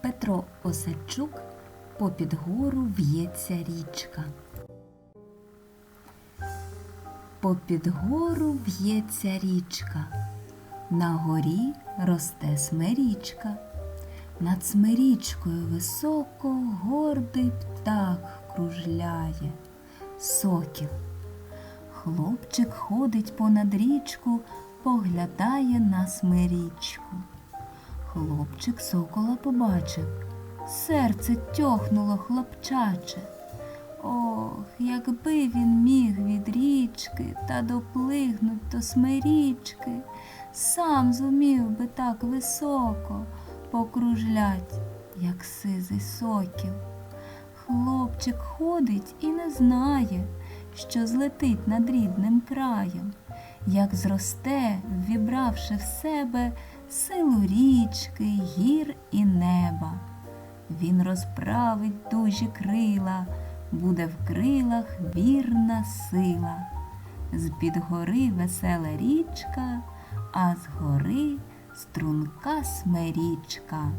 Петро Осадчук попід гору в'ється річка. Попід гору в'ється річка, на горі росте смирічка. Над смирічкою високо гордий птах кружляє, сокіл. Хлопчик ходить понад річку, поглядає на смирічку. Хлопчик сокола побачив, серце тьохнуло хлопчаче. Ох, якби він міг від річки та доплигнуть до смирічки, сам зумів би так високо покружлять, як сизий сокіл. Хлопчик ходить і не знає, що злетить над рідним краєм, як зросте, ввібравши в себе силу річки, гір і неба. Він розправить дужі крила, буде в крилах вірна сила. З-під гори весела річка, а з гори струнка смерічка.